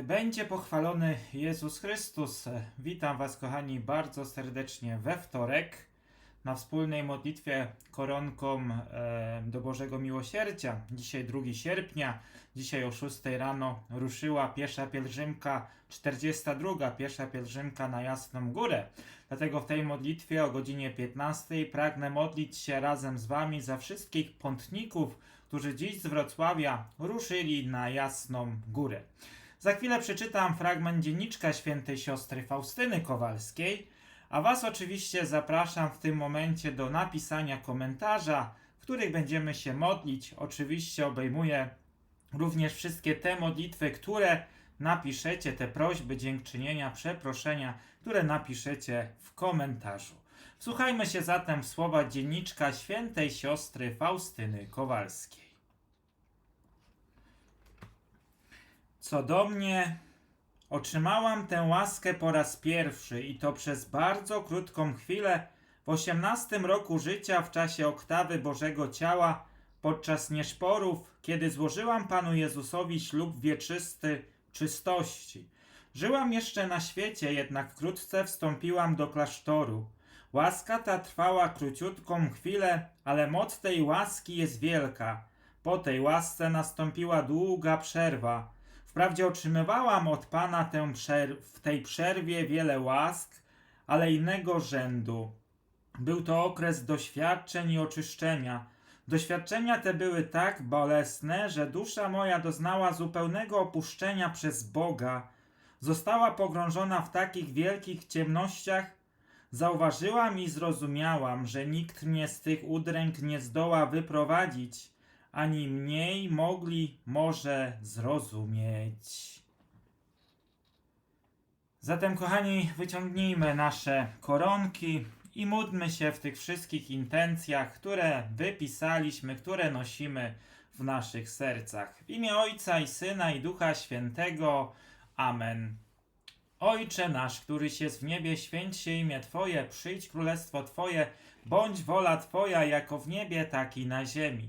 Będzie pochwalony Jezus Chrystus. Witam Was, kochani, bardzo serdecznie we wtorek na wspólnej modlitwie koronką e, do Bożego Miłosierdzia. Dzisiaj 2 sierpnia, dzisiaj o 6 rano ruszyła piesza pielgrzymka 42, piesza pielgrzymka na Jasną Górę. Dlatego w tej modlitwie o godzinie 15 pragnę modlić się razem z Wami za wszystkich pątników, którzy dziś z Wrocławia ruszyli na Jasną Górę. Za chwilę przeczytam fragment dzienniczka świętej siostry Faustyny Kowalskiej, a Was oczywiście zapraszam w tym momencie do napisania komentarza, w których będziemy się modlić. Oczywiście obejmuję również wszystkie te modlitwy, które napiszecie, te prośby, dziękczynienia, przeproszenia, które napiszecie w komentarzu. Słuchajmy się zatem w słowa dzienniczka świętej siostry Faustyny Kowalskiej. Co do mnie, otrzymałam tę łaskę po raz pierwszy i to przez bardzo krótką chwilę w osiemnastym roku życia w czasie oktawy Bożego Ciała podczas nieszporów, kiedy złożyłam Panu Jezusowi ślub wieczysty czystości. Żyłam jeszcze na świecie, jednak wkrótce wstąpiłam do klasztoru. Łaska ta trwała króciutką chwilę, ale moc tej łaski jest wielka. Po tej łasce nastąpiła długa przerwa. Wprawdzie otrzymywałam od Pana tę w tej przerwie wiele łask, ale innego rzędu. Był to okres doświadczeń i oczyszczenia. Doświadczenia te były tak bolesne, że dusza moja doznała zupełnego opuszczenia przez Boga. Została pogrążona w takich wielkich ciemnościach, Zauważyłam i zrozumiałam, że nikt mnie z tych udręk nie zdoła wyprowadzić, ani mniej mogli może zrozumieć. Zatem, kochani, wyciągnijmy nasze koronki i módlmy się w tych wszystkich intencjach, które wypisaliśmy, które nosimy w naszych sercach. W imię Ojca i Syna i Ducha Świętego. Amen. Ojcze nasz, któryś jest w niebie, święć się imię Twoje, przyjdź królestwo Twoje, bądź wola Twoja, jako w niebie, tak i na ziemi.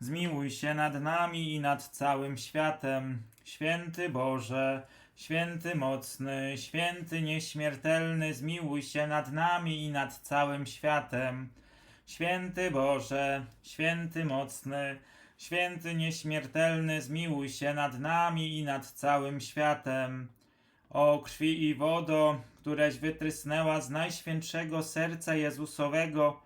zmiłuj się nad nami i nad całym światem. Święty Boże, święty mocny, święty nieśmiertelny, zmiłuj się nad nami i nad całym światem. Święty Boże, święty mocny, święty nieśmiertelny, zmiłuj się nad nami i nad całym światem. O krwi i wodo, któreś wytrysnęła z najświętszego serca Jezusowego,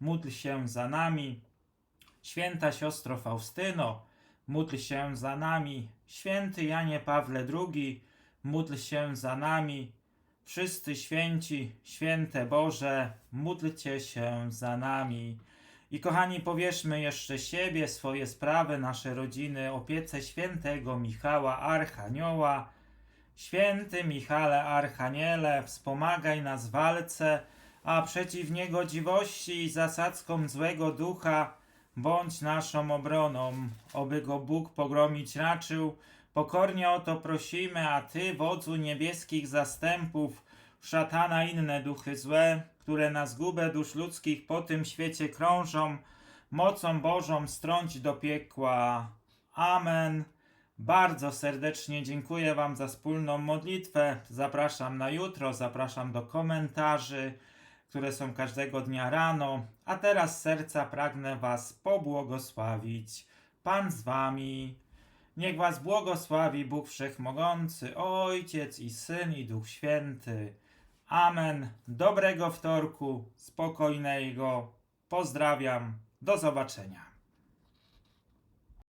módl się za nami. Święta siostro Faustyno, módl się za nami. Święty Janie Pawle II, módl się za nami. Wszyscy święci, święte Boże, módlcie się za nami. I kochani, powierzmy jeszcze siebie, swoje sprawy, nasze rodziny opiece świętego Michała Archanioła. Święty Michale Archaniele, wspomagaj nas w walce, a przeciw niegodziwości i zasadzkom złego ducha bądź naszą obroną, oby go Bóg pogromić raczył. Pokornie o to prosimy, a Ty, wodzu niebieskich zastępów, szatana inne duchy złe, które na zgubę dusz ludzkich po tym świecie krążą, mocą Bożą strąć do piekła. Amen. Bardzo serdecznie dziękuję Wam za wspólną modlitwę. Zapraszam na jutro, zapraszam do komentarzy, które są każdego dnia rano. A teraz serca pragnę Was pobłogosławić. Pan z Wami. Niech Was błogosławi Bóg Wszechmogący, Ojciec i Syn i Duch Święty. Amen. Dobrego wtorku, spokojnego. Pozdrawiam. Do zobaczenia.